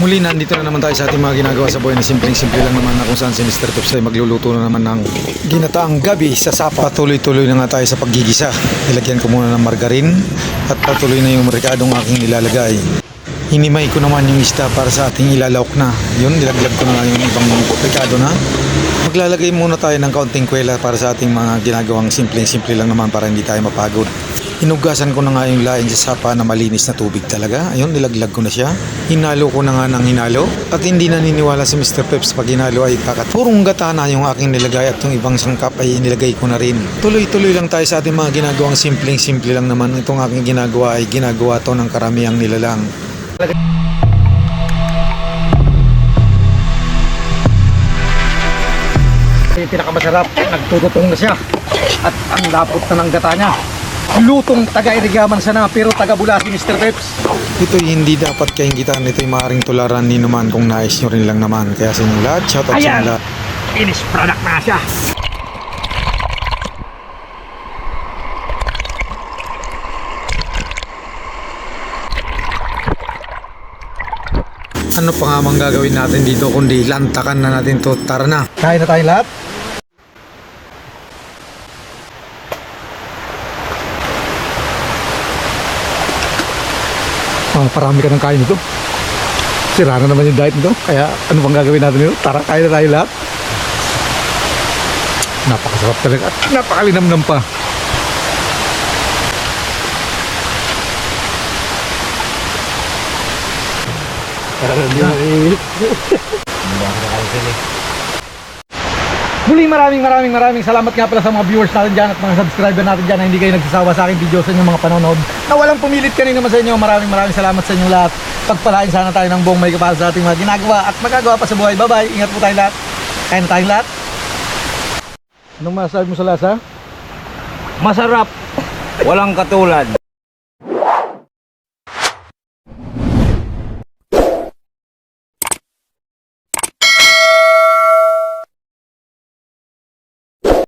Muli, nandito na naman tayo sa ating mga ginagawa sa buhay na simpleng-simple lang naman na kung saan si Mr. Tops ay magluluto na naman ng ginataang gabi sa sapa. Patuloy-tuloy na nga tayo sa paggigisa. Ilagyan ko muna ng margarin at patuloy na yung rekadong aking nilalagay. Hinimay ko naman yung isda para sa ating ilalawak na. Yun, nilaglag ko na nga yung ibang rekado na. Maglalagay muna tayo ng kaunting kwela para sa ating mga ginagawang simpleng-simple lang naman para hindi tayo mapagod. Hinugasan ko na nga yung laing sa sapa na malinis na tubig talaga. Ayun, nilaglag ko na siya. Hinalo ko na nga ng hinalo. At hindi naniniwala si Mr. Peps pag hinalo ay kakat. Purong gata na yung aking nilagay at yung ibang sangkap ay nilagay ko na rin. Tuloy-tuloy lang tayo sa ating mga ginagawang simpleng-simple lang naman. Itong aking ginagawa ay ginagawa to ng karamihang nilalang. Pinakamasarap, nagtututong na siya. At ang lapot na ng gata niya. Lutong taga-irigaman sana pero taga-bula si Mr. Peps. Ito'y hindi dapat kaingitan. Ito'y maaaring tularan ni naman kung nais nyo rin lang naman. Kaya sa inyong lahat, shoutout sa Ayan. inyong lahat. Finish product na siya. Ano pa nga mang gagawin natin dito kundi lantakan na natin to. Tara na. Kain na tayo lahat. Parami ka ng kain nito. Sira na naman yung diet nito. Kaya ano bang gagawin natin nito? Tara, kain na tayo lahat. Napakasarap talaga. At napakalinamnam pa. Muli maraming maraming maraming salamat nga pala sa mga viewers natin dyan at mga subscriber natin dyan na hindi kayo nagsasawa sa aking video sa inyong mga panonood na walang pumilit kanina naman sa inyo. Maraming maraming salamat sa inyong lahat. Pagpalain sana tayo ng buong may kapal sa ating mga ginagawa at magagawa pa sa buhay. Bye bye. Ingat po tayong lahat. Kain na tayong lahat. Anong masasabi mo sa lasa? Masarap. Walang katulad.